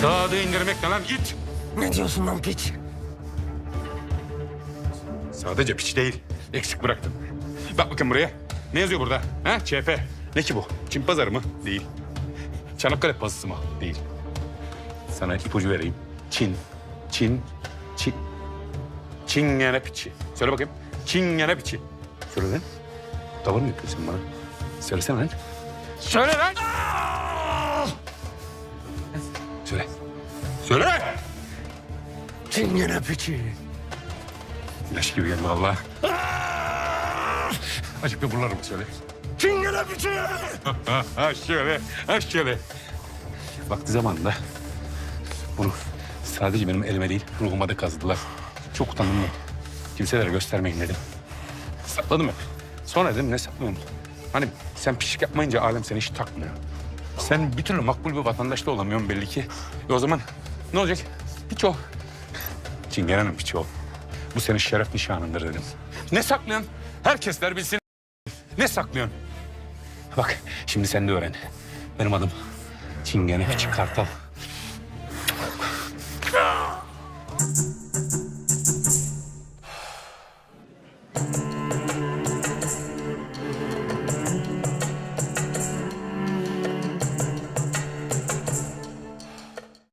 Sadığı indirmek ne lan it? Ne diyorsun lan piç? Sadece piç değil. Eksik bıraktım. Bak bakın buraya. Ne yazıyor burada? Ha? ÇP. Ne ki bu? Çin pazarı mı? Değil. Çanakkale pazısı mı? Değil. Sana ipucu vereyim. Çin. Çin. Çin. Çingene piçi. Söyle bakayım. Çingene piçi. Söyle lan. Tavır mı yapıyorsun bana? Söylesene lan. Söyle lan. Söyle. Söyle. Çingene piçi. İlaç gibi geldi valla. Azıcık da buralarımı söyle. Çingene piçi. şöyle, şöyle. Vakti zamanında bunu sadece benim elime değil ruhuma da kazıdılar. Çok utandım ben. Kimselere göstermeyin dedim. Sakladım hep. Sonra dedim ne saklıyorsun? Hani sen pişik yapmayınca alem seni hiç takmıyor. Sen bir türlü makbul bir vatandaş da olamıyorsun belli ki. E o zaman ne olacak? Piç ol. Çingen Hanım piç ol. Bu senin şeref nişanındır dedim. Ne saklıyorsun? Herkesler bilsin. Ne saklıyorsun? Bak şimdi sen de öğren. Benim adım Çingene Küçük Kartal.